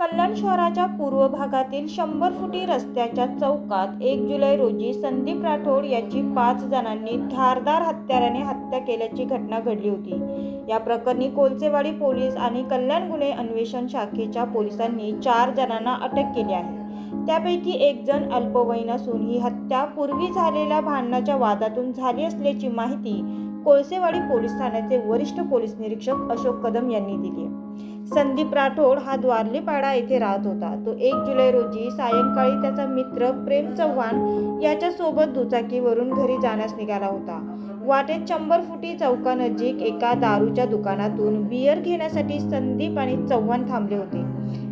कल्याण शहराच्या पूर्व भागातील शंभर फुटी रस्त्याच्या चौकात एक जुलै रोजी संदीप राठोड याची पाच जणांनी धारदार हत्याराने हत्या केल्याची घटना घडली होती. या प्रकरणी कोलसेवाडी पोलीस आणि कल्याण गुन्हे अन्वेषण शाखेच्या पोलिसांनी चार जणांना अटक केली आहे. त्यापैकी एक जण अल्पवयीन असून ही हत्या पूर्वी झालेल्या भांडणाच्या वादातून झाली असल्याची माहिती कोळसेवाडी पोलीस ठाण्याचे वरिष्ठ पोलीस निरीक्षक अशोक कदम यांनी दिली आहे. संदीप राठोड हा द्वारलीपाडा येथे राहत होता. तो एक जुलै रोजी सायंकाळी त्याचा मित्र प्रेम चव्हाण याच्यासोबत दुचाकीवरून घरी जाण्यास निघाला होता. वाटेत शंभर फुटी चौकानजीक एका दारूच्या दुकानातून बियर घेण्यासाठी संदीप आणि चव्हाण थांबले होते.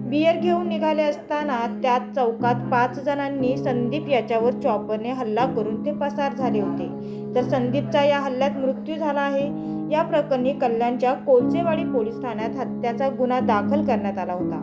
बियर घेऊन निघाले असताना त्यात चौकात पाच जणांनी संदीप याच्यावर चॉपरने हल्ला करून ते पसार झाले होते. तर संदीपचा या हल्ल्यात मृत्यू झाला आहे. या प्रकरणी कल्याणच्या कोलचेवाडी पोलीस ठाण्यात हत्याचा गुन्हा दाखल करण्यात आला होता.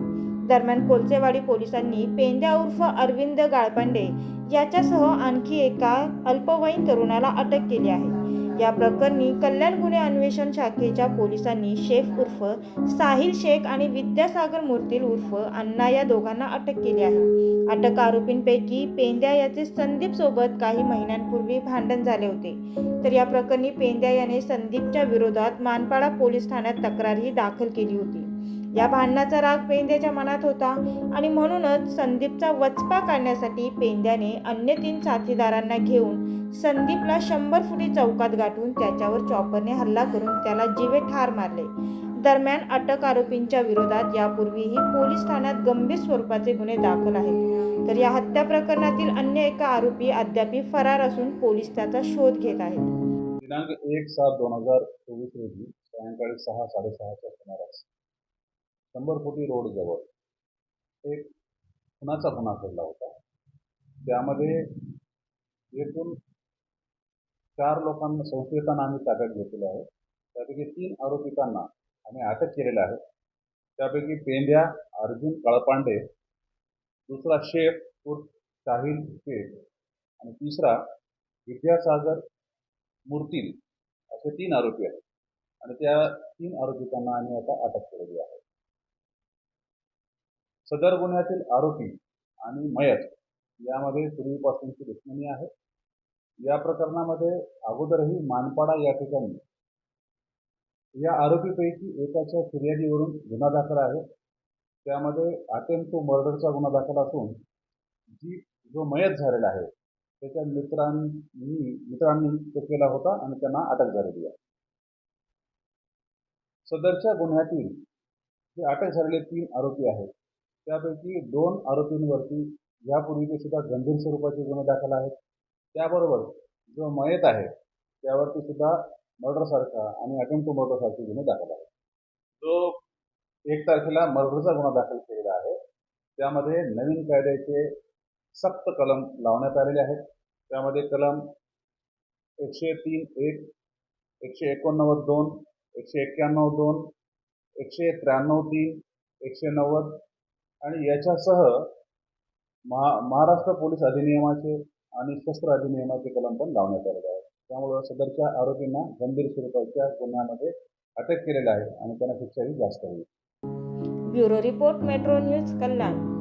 दरम्यान कोलचेवाडी पोलिसांनी पेंद्या उर्फ अरविंद गाळपांडे याच्यासह आणखी एका अल्पवयीन तरुणाला अटक केली आहे. या प्रकरणी कल्याण गुन्हे अन्वेषण शाखेच्या पोलिसांनी शेख उर्फ साहिल शेख आणि विद्यासागर मूर्तील उर्फ अण्णा या दोघांना अटक केली आहे. अटक आरोपींपैकी पेंद्या याचे संदीप सोबत काही महिन्यांपूर्वी भांडण झाले होते. तर या प्रकरणी पेंद्या याने संदीपच्या विरोधात मानपाडा पोलीस ठाण्यात तक्रारही दाखल केली होती. या भांडणाचा राग पेंद्याच्या मनात होता आणि म्हणूनच संदीपचा वचपा काढण्यासाठी पेंद्याने अन्य तीन साथीदारांना घेऊन संदीपला शंभर फुटी चौकात गाठून त्याच्यावर चॉपरने हल्ला करून त्याला जीवे ठार मारले. दरम्यान अटक आरोपींच्या विरोधात यापूर्वीही पोलीस ठाण्यात गंभीर स्वरूपाचे गुन्हे दाखल आहेत. तर या हत्या प्रकरणातील अन्य एका आरोपी अद्यापी फरार असून पोलीस त्याचा शोध घेत आहेत. दिनांक एक सात दोन हजार चोवीस रोजी सायंकाळी सहा साडेसहाच्या सुमारास शंभर फुटी रोडजवळ एक खुनाचा गुन्हा घडला होता. त्यामध्ये एकूण चार लोकांना संशयितांना आम्ही ताब्यात घेतलेले आहे. त्यापैकी तीन आरोपितांना आम्ही अटक केलेला आहे. त्यापैकी पेंड्या अर्जुन कळपांडे दुसरा शेख उर्फ साहिल शेख आणि तिसरा विद्यासागर मूर्तील असे तीन आरोपी आहेत. आणि त्या तीन आरोपितांना आम्ही आता अटक केलेली आहे. सदर गुन्ह्यातील आरोपी आणि मयत यामध्ये पूर्वीपासूनची दुश्मनी आहे. या प्रकरणामध्ये अगोदरही मानपाडा या ठिकाणी. या आरोपीपैकी एकाच्या फिर्यादीवरून गुन्हा दाखल आहे. त्यामध्ये अटेम्प्ट टू मर्डरचा गुन्हा दाखल असून जी जो मयत झालेला आहे त्याच्या मित्रांनी मित्रांनी तो केला होता आणि त्यांना अटक झालेली आहे. सदरच्या गुन्ह्यातील जे अटक झालेले तीन आरोपी आहेत त्यापैकी दोन आरोपींवरती यापूर्वीचे सुद्धा गंभीर स्वरूपाचे गुन्हे दाखल आहेत. त्याबरोबर जो मयत आहे त्यावरती सुद्धा मर्डरसारखा आणि अटेम्प्ट टू मर्डरसारखे गुन्हे दाखल आहेत. जो एक तारखेला मर्डरचा गुन्हा दाखल केलेला आहे त्यामध्ये नवीन कायद्याचे सक्त कलम लावण्यात आलेले आहेत. त्यामध्ये कलम एकशे तीन एक एकशे एकोणनव्वद दोन एकशे एक्क्याण्णव दोन एकशे त्र्याण्णव तीन एकशे नव्वद आणि याच्यासह महा महाराष्ट्र पोलीस अधिनियमाचे आणि शस्त्र अधिनियमाचे कलम पण लावण्यात आलेले आहे त्यामुळं सदरच्या आरोपींना गंभीर स्वरूपाच्या गुन्ह्यामध्ये अटक केलेलं आहे आणि त्यांना शिक्षाही जास्त होईल. Bureau report metro news Kalyan.